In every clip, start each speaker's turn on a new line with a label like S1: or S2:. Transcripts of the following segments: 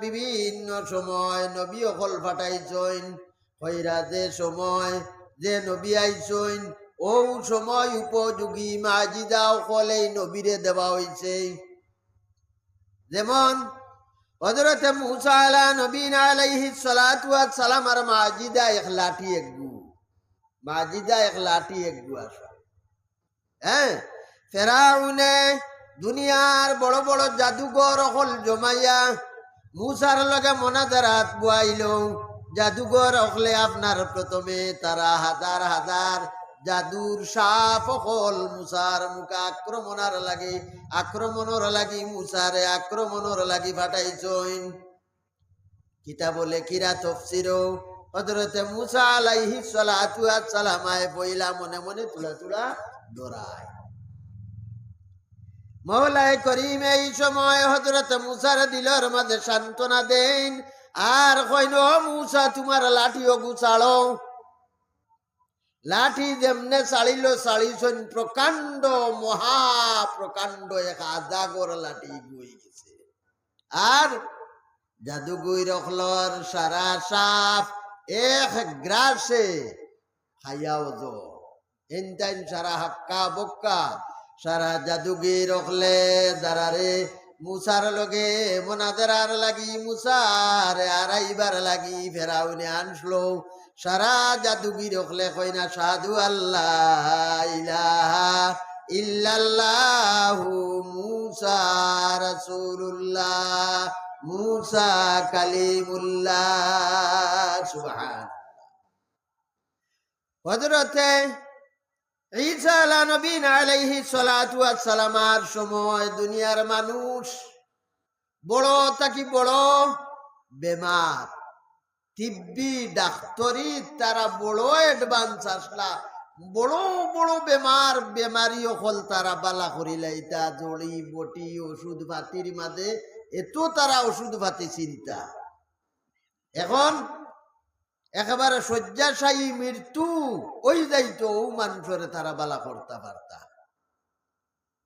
S1: বিভিন্ন সময়, নবী অকল ফাটাইছইন হইরা যে সময় যে নবী আইছইন ও সময় উপযোগী মাজিদা অকল নবীরে দেওয়া হইছে। যেমন হজরতে মুসা আলা নবীন আলাইহি সালাম আর মাজিদা এক লাঠি একগু। মাজিদা এক লাঠি একগু আসা হ্যাঁ ফেরাউনে দুনিয়ার বড় বড় জাদুঘর অকল জমাইয়া মুসার লগে মনাজারাত বুয়াইল জাদুঘর অকলে আপনার প্রথমে তারা হাজার হাজার জাদুর সাপ অকল মুসার মুখে আক্রমণার লাগে, আক্রমণর লাগি মুসারে আক্রমণর লাগি ফাটাইছইন। কিতা বলে কিরা তফসির হজরতে মুসা আলাইহি সালাতু সালামায় বইলা মনে মনে তুলা তুলা ডরায় মৌলাই করিম এই সময় হজরত মুসার দিলর মাঝে সান্ত্বনা দেন, আর কইন, "ও মুসা, তোমার লাঠিও গুছালো। লাঠি যেমনে চালিল, চালিছন প্রকাণ্ড মহা প্রকাণ্ড এক আজাগর লাঠি গুই গেছে। আর জাদুগুই রখলর সারা সাপ এক গ্রাসে খাইয়াও যো এনটাইন সারা হাক্কা বক্কা সারা জাদুগি রখলে দাঁড়ারে মুসার লগে, মোনাজারার লাগি মুসার আর আইবার লাগি ফেরাউনে আনসলো। সারা জাদুগি রখলে কই না সাধু আল্লাহ ইলাহা ইল্লাল্লাহু মুসা রাসূলুল্লাহ, মুসা কালিমুল্লাহ সুবহান হযরতে ঈসা আলা নবীন আলাইহি সালাতু ওয়াস সালামার সময় দুনিয়ার মানুষ। বড় থাকি বড় বেমার। তিব্বি ডাক্তরি, তারা বড় অ্যাডভান্স আসলা। বড় বড় বেমার বেমারি হল তারা বালা করিলাইতা জড়ি, বটি, ওষুধ পাতির মাঝে, এত তারা ওষুধ পাতি চিন্তা। এখন একেবারে শয্যাশায়ী মৃত্যু, ওই যাইতো, ও মানুষের তারা বালা করতে পারতা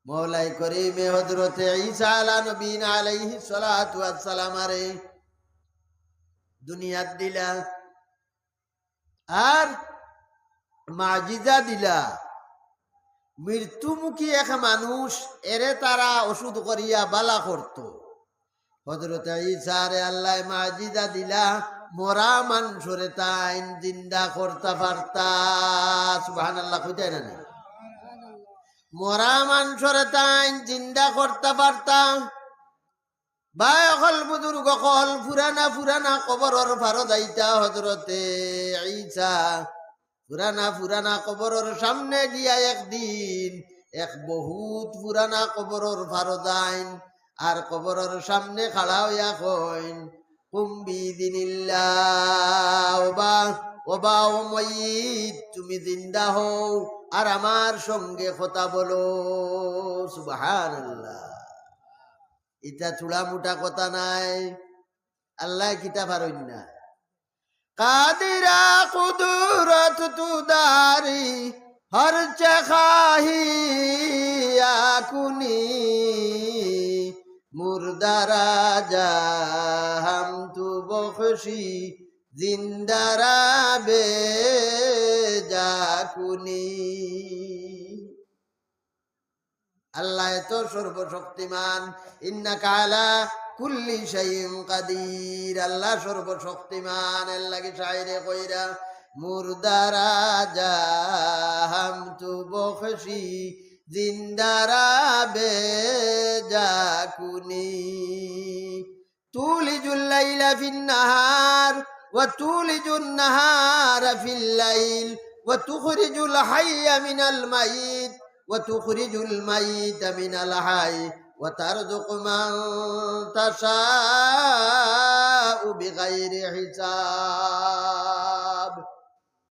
S1: মৌলাই করিমে হজরতে ঈসা আলা নবীন আলাইহি সালাতু ওয়াস সালাম আরে, দুনিয়াত দিলা, আর মাজিজা দিলা। মৃত্যুমুখী এক মানুষ, এরে তারা ওষুধ করিয়া বালা করত। হজরত ঈসারে আল্লাহ মাজিদা দিলা। মরা মানুষরে তাইন জিন্দা করতে পারতা। সুবাহান আল্লাহ খুঁজে না? মরা মানুষরে তাইন জিন্দা করতে পারতাম ভাই, অকল বুজুর্গ, অকল ফুরানা ফুরানা কবরর ভারত আইতা হজরতে ঈসা। পুরানা পুরানা কবরর সামনে গিয়া একদিন এক বহুত পুরানা কবরর আইন আর কবরর সামনে খাড়া হইয়া কইন কুম্বি দিনিল্লাহ ওবা ওবা ও ময়িত তুমি জিন্দা হও, আর আমার সঙ্গে কথা বলো। সুবহানাল্লাহ। এটা চূড়া মোটা কথা নাই। আল্লাহ কিতা পারইন না কাদিরা কুদরত তুদারি হর চাহি আকুনি। তু বখশি জিন্দারা বে জাকুনি আল্লাহ এত সর্বশক্তিমান ইন্না কালা কুল্লি শাইইন কাদির। আল্লাহ সর্বশক্তিমান লাগি শায়রে কইরা মুর্দারা যা হাম তু বখশি জিন্দারা বে জাকুনি তুলিজুল লাইলা ফিন নাহার ওয়া তুলিজুন নাহারা ফিল লাইল ওয়া তুখরিজুল হাইয়া মিনাল মাইত وتخرج الميت من الحي وترزق من تشاء بغير حساب